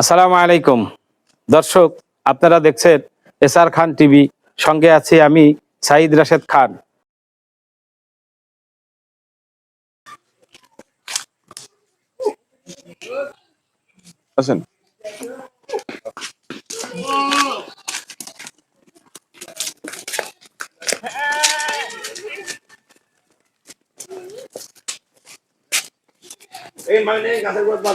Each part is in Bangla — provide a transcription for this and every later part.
আসসালামু আলাইকুম। দর্শক আপনারা দেখছেন এসআর খান টিভি। সঙ্গে আছি আমি সাইদ রাশেদ খান। আসেন। এই মানে গাছের গোড়া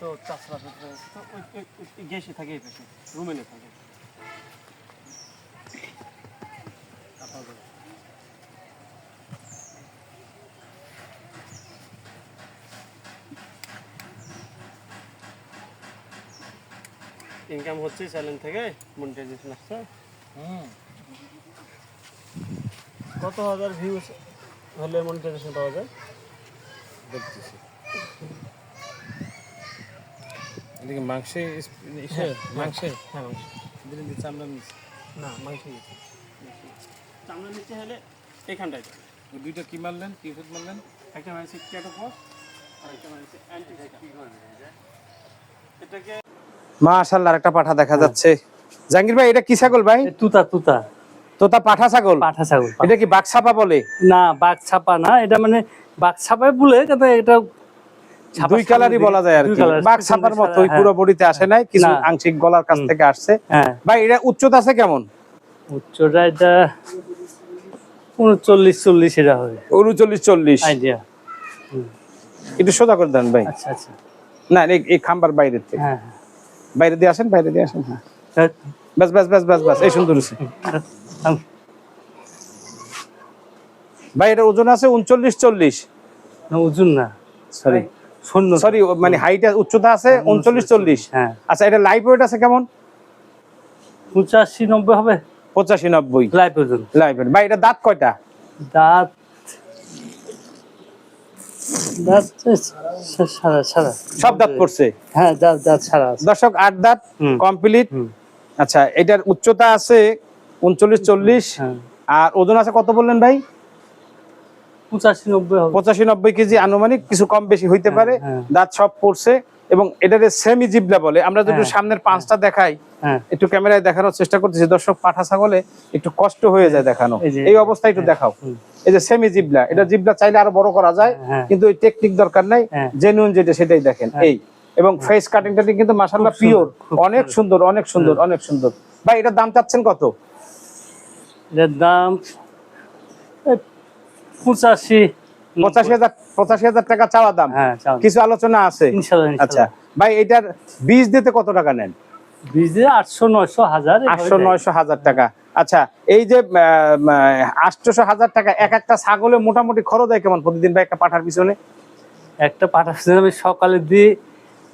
তো থাকে এই পাশে রুমেনে থাকে ইনকাম হচ্ছে চ্যানেল থেকে মনিটাইজেশন আসছে। কত হাজার ভিউজ হলে মনিটাইজেশন পাওয়া যায়। দেখতেছি। এদিকে মাংসে। মাংসে। হ্যাঁ মাংস। দিলে দিচ্ছে আমরা নিচ্ছি না মাংস নিচে। চামড়া নিচে হলে এখানটায় যাবে। দুইটা কি মারলেন? কি ওষুধ মারলেন? একটা আর মানসি এটাকে মাশাল্লাহ একটা পাঠা দেখা যাচ্ছে। জাহাঙ্গীর ভাই এটা কি ছাগল ভাই? তুতা তুতা। তোতা পাঠা ছাগল পাঠা ছাগল এটা কি বাক্সাপা বলে? না বাঘ ছাপা না এটা মানে বাঘ ছাপায় বলে কিন্তু এটা দুই কালারই বলা। যায় আর কি। বাঘ ছাপার হ্যাঁ। পুরো বডিতে আসে নাই কিছু আংশিক গলার কাছ থেকে আসছে। হ্যাঁ। ভাই এটা উচ্চতা আছে কেমন? উচ্চটা এটা উনচল্লিশ চল্লিশ এটা হবে। উনচল্লিশ চল্লিশ। আইডিয়া। একটু সোজা করে দেন ভাই। আচ্ছা আচ্ছা। না এই- খাম্বার বাইরে থেকে। হ্যাঁ বাইরে দিয়ে আসেন বাইরে দিয়ে আসেন হ্যাঁ। বাস বাস বাস বাস বাস এই সুন্দর আম, ভাই এটা ওজন আছে উনচল্লিশ চল্লিশ? না, ওজন না। সরি শূন্য। সরি মানে হাইট উচ্চতা আছে উনচল্লিশ চল্লিশ? হ্যাঁ। আচ্ছা এটা লাইফ ওয়েট আছে কেমন? পঁচাশি নব্বই হবে। পঁচাশি নব্বই। লাইফ ওজন। লাইফ ওয়েট ভাই এটা দাঁত কয়টা? দাঁত সব দাঁত পড়ছে? হ্যাঁ দাঁত দাঁত সারা দর্শক আট দাঁত কমপ্লিট। আচ্ছা এটার উচ্চতা আছে উনচল্লিশ চল্লিশ। হ্যাঁ। আর ওজন আছে কত বললেন ভাই? পঁচাশি নব্বই কেজি আনুমানিক কিছু কম বেশি হইতে পারে। হ্যাঁ। দাঁত সব পড়ছে এবং এটারে সেমি জিবলা বলে। আমরা যদি হ্যাঁ, সামনের পাঁচটা দেখাই হ্যাঁ। একটু ক্যামেরায় দেখানোর চেষ্টা করতেছি। দর্শক পাঠা ছাগলে একটু কষ্ট হয়ে যায় দেখানো। এই এই অবস্থায় একটু দেখাও। এই যে সেমি জিবলা এটা জিবলা চাইলে আরও বড় করা যায় হ্যাঁ। কিন্তু ওই টেকনিক দরকার নাই। হ্যাঁ। জেনুইন যেটা সেটাই দেখেন। এই। এবং ফেস কাটিং টাটিং কিন্তু মাশাআল্লাহ খুব পিওর অনেক সুন্দর। অনেক সুন্দর অনেক সুন্দর। ভাই এটার দাম চাচ্ছেন কত? এটার দাম পঁচাশি পঁচাশি হাজার পঁচাশি হাজার টাকা চাওয়া দাম। হ্যাঁ কিছু আলোচনা আছে? আচ্ছা ভাই এটার বীজ দিতে কত টাকা নেন? বীজে আটশো নয়শো হাজার আটশো নয়শো হাজার টাকা। আচ্ছা এই যে হাজার টাকা এক একটা ছাগলে মোটামুটি খরচ হয় কেমন প্রতিদিন ভাই একটা পাঠার পিছনে? একটা পাঠা আমি সকালে দিই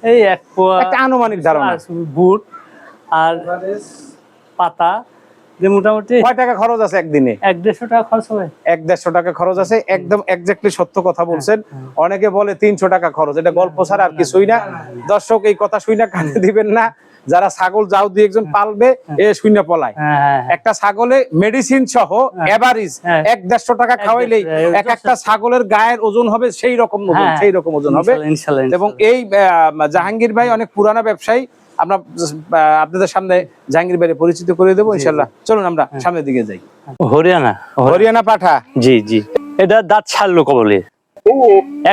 এই এক পোয়া একটা আনুমানিক ধারণা। বুট আর পাতা যে মোটামুটি কয় টাকা খরচ আছে একদিনে? এক দেড়শো টাকা খরচ হবে। এক দেড়শো টাকা খরচ আছে। একদম এক্স্যাক্টলি সত্য কথা বলছেন। অনেকে বলে তিনশো টাকা খরচ। এটা গল্প ছাড়া আর কিছুই না। দর্শক এই কথা শুই না কানে দিবেন না। যারা ছাগল যাও দিয়ে একজন পালবে এ শূন্য পলায়। হ্যাঁ হ্যাঁ হ্যাঁ। একটা ছাগলে মেডিসিন সহ এভারেজ হ্যাঁ। এক দেড়শো টাকা খাওয়াইলেই এক একটা ছাগলের গায়ের ওজন হবে সেই রকম ওজন হ্যাঁ। সেই রকম ওজন হবে। এবং এই জাহাঙ্গীর ভাই অনেক পুরানা ব্যবসায়ী। আমরা আপনাদের সামনে জাহাঙ্গীর ভাইয়ের পরিচিত করে দেবো ইনশাল্লাহ। চলুন আমরা সামনের দিকে যাই। হরিয়ানা। হরিয়ানা পাঠা। জি জি। এটা দাঁত ছাড়লো কবলে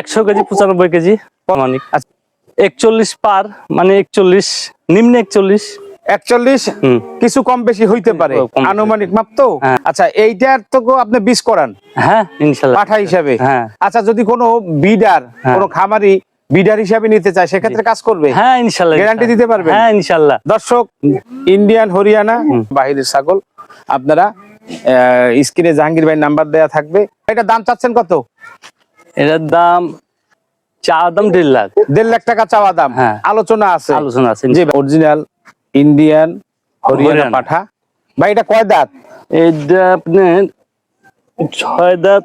একশো কেজি পঁচানব্বই কেজি। প্রমাণিক। আচ্ছা। একচল্লিশ পার মানে একচল্লিশ নিম্নে একচল্লিশ। একচল্লিশ? কিছু কম বেশি হইতে পারে। আনুমানিক মাপ তো? হ্যাঁ। আচ্ছা এইটার তো আপনি বীজ করান। হ্যাঁ ইনশাল্লাহ। পাঠা হিসাবে। হ্যাঁ। আচ্ছা যদি কোনো বিডার হ্যাঁ। কোনো খামারি বিডার হিসাবে নিতে চায় সেক্ষেত্রে কাজ করবে। হ্যাঁ ইনশাল্লাহ গ্যারান্টি দিতে পারবে হ্যাঁ ইনশাল্লাহ। দর্শক ইন্ডিয়ান হরিয়ানা বাহিরের ছাগল আপনারা স্ক্রিনে জাহাঙ্গীর ভাই নাম্বার দেয়া থাকবে। এটা দাম চাচ্ছেন কত? এটার দাম চা দাম দেড় লাখ। দেড় লাখ টাকা চাওয়া দাম। হ্যাঁ। আলোচনা আছে। আলোচনা আছে জি অরিজিনাল ইন্ডিয়ান হরিয়ানা। পাঠা। ভাই এটা কয় দাঁত? এটা আপনার ছয় দাঁত।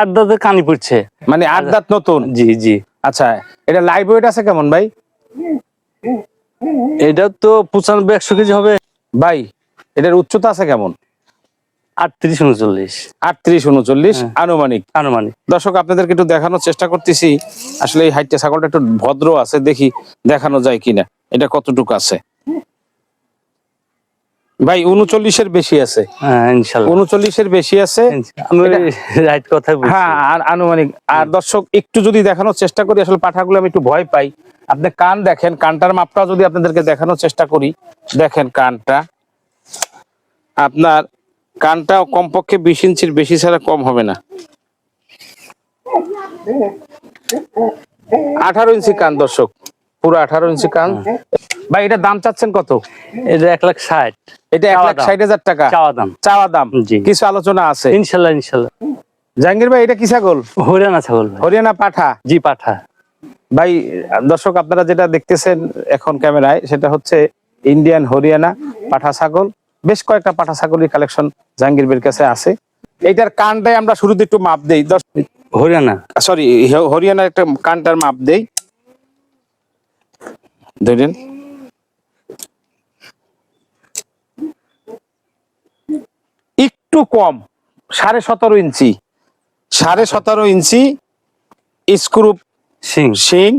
আট কানি পড়ছে। মানে আট দাঁত নতুন? জি জি। আচ্ছা এটা লাইভ ওয়েট আছে কেমন ভাই? এটা তো পঁচানব্বই একশো কেজি হবে। ভাই এটার উচ্চতা আছে কেমন? আটত্রিশ উনচল্লিশ। আটত্রিশ উনচল্লিশ হ্যাঁ। আনুমানিক। আনুমানিক। দর্শক আপনাদেরকে একটু দেখানোর চেষ্টা করতেছি। আসলে এই হাইটটা ছাগলটা একটু ভদ্র আছে দেখি দেখানো যায় কিনা। এটা কতটুকু আছে? ভাই উনচল্লিশের বেশি আছে। হ্যাঁ উনচল্লিশের বেশি আছে। হ্যাঁ আর আনুমানিক আর দর্শক একটু যদি দেখানোর চেষ্টা করি আসলে পাঠাগুলো আমি একটু ভয় পাই। আপনি কান দেখেন কানটার মাপটা যদি আপনাদেরকে দেখানোর চেষ্টা করি। দেখেন কানটা। আপনার কানটা কমপক্ষে বিশ ইঞ্চির বেশি ছাড়া কম হবে না। আঠারো ইঞ্চি কান দর্শক। পুরো আঠারো ইঞ্চি কান। ভাই এটা দাম চাচ্ছেন কত? এটা এক লাখ ষাট। এটা এক লাখ ষাট হাজার টাকা। চাওয়া দাম। চাওয়া দাম। কিছু আলোচনা আছে? ইনশাল্লাহ ইনশাল্লাহ। জাহাঙ্গীর ভাই এটা কি ছাগল? হরিয়ানা ছাগল হরিয়ানা পাঠা? জি পাঠা। ভাই দর্শক আপনারা যেটা দেখতেছেন এখন ক্যামেরায় সেটা হচ্ছে ইন্ডিয়ান হরিয়ানা পাঠা ছাগল। বেশ কয়েকটা পাঠা ছাগলের কালেকশন জাহাঙ্গীর ভাইয়ের কাছে আছে। এইটার কানটাই আমরা শুরুতে একটু মাপ দেই। হরিয়ানা? সরি হরিয়ানার একটা কানটার মাপ দেই। ধরেন। একটু কম সাড়ে সতেরো ইঞ্চি। সাড়ে সতেরো ইঞ্চি স্ক্রুপ সিং শিং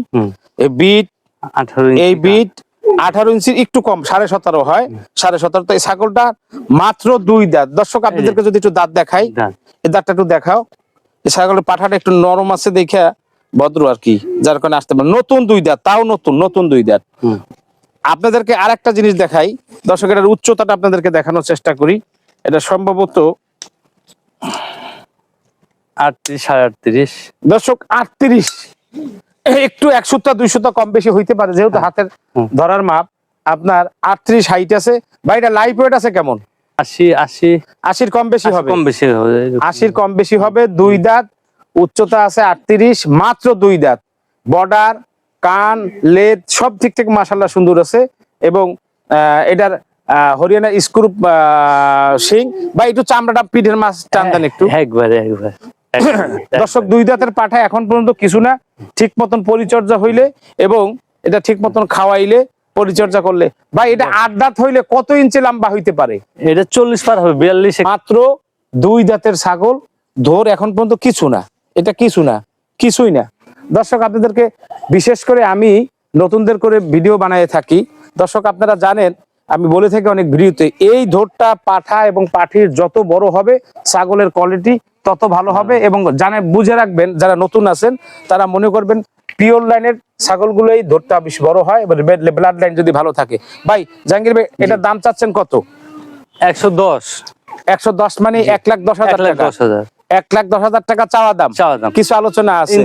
বিট আঠারো এই বিট আঠারো ইঞ্চির একটু কম সাড়ে সতেরো হয়। সাড়ে সতেরো তো এই ছাগলটা মাত্র দুই দাঁত। দর্শক আপনাদেরকে যদি একটু দাঁত দেখাই দাঁত। এই দাঁতটা একটু দেখাও। এই ছাগলের পাঠাটা একটু নরম আছে দেখে ভদ্র আর কি যার কারণে আসতে পারে। নতুন দুই দাঁত তাও নতুন নতুন দুই দাঁত। আপনাদেরকে আর একটা জিনিস দেখাই। দর্শক এটার উচ্চতাটা আপনাদেরকে দেখানোর চেষ্টা করি। এটা সম্ভবত আটত্রিশ সাড়ে আটত্রিশ। দর্শক আটত্রিশ। একটু এক সপ্তাহ দুই সপ্তাহ কম বেশি হইতে পারে যেহেতু হাতের ধরার মাপ। আপনার আটত্রিশ হাইট আছে। বা এটা লাইফ ওয়েট আছে কেমন? আশি আশি। আশির কম বেশি হবে। কম বেশি হবে। আশির কম বেশি হবে দুই দাঁত। উচ্চতা আছে আটত্রিশ মাত্র দুই দাঁত। বর্ডার কান লেদ সব ঠিক থেকে মাসাল্লাহ সুন্দর আছে। এবং আহ, এটার হরিয়ানা স্ক্রুপ সিং বা একটু চামড়াটা পিঠের মাছ টান দেন একটু। একবারে একবার। দর্শক দুই দাঁতের পাঠা এখন পর্যন্ত কিছু না। ঠিক মতন পরিচর্যা হইলে এবং এটা ঠিক মতন খাওয়াইলে পরিচর্যা করলে। ভাই এটা আট দাঁত হইলে কত ইঞ্চি লম্বা হইতে পারে? এটা চল্লিশ পার হবে বিয়াল্লিশ মাত্র দুই দাঁতের ছাগল ধর এখন পর্যন্ত কিছু না। এটা কিছু না কিছুই না। দর্শক আপনাদেরকে বিশেষ করে আমি নতুনদের করে ভিডিও বানায় থাকি। দর্শক আপনারা জানেন আমি বলে থাকি অনেক ভিডিওতে এই ধরটা পাঠা এবং পাঠির যত বড় হবে ছাগলের কোয়ালিটি তত ভালো হবে এবং জানে বুঝে রাখবেন যারা নতুন আছেন তারা মনে করবেন পিওর লাইনের ছাগলগুলোই ধরটা বেশ বড় হয় ব্লাড লাইন যদি ভালো থাকে। ভাই জাহাঙ্গীর ভাই এটার দাম চাচ্ছেন কত? একশো দশ। একশো দশ মানে এক লাখ দশ হাজার টাকা। দশ হাজার। এক লাখ দশ হাজার টাকা চাওয়া দাম। চাওয়া দাম। কিছু আলোচনা আছে?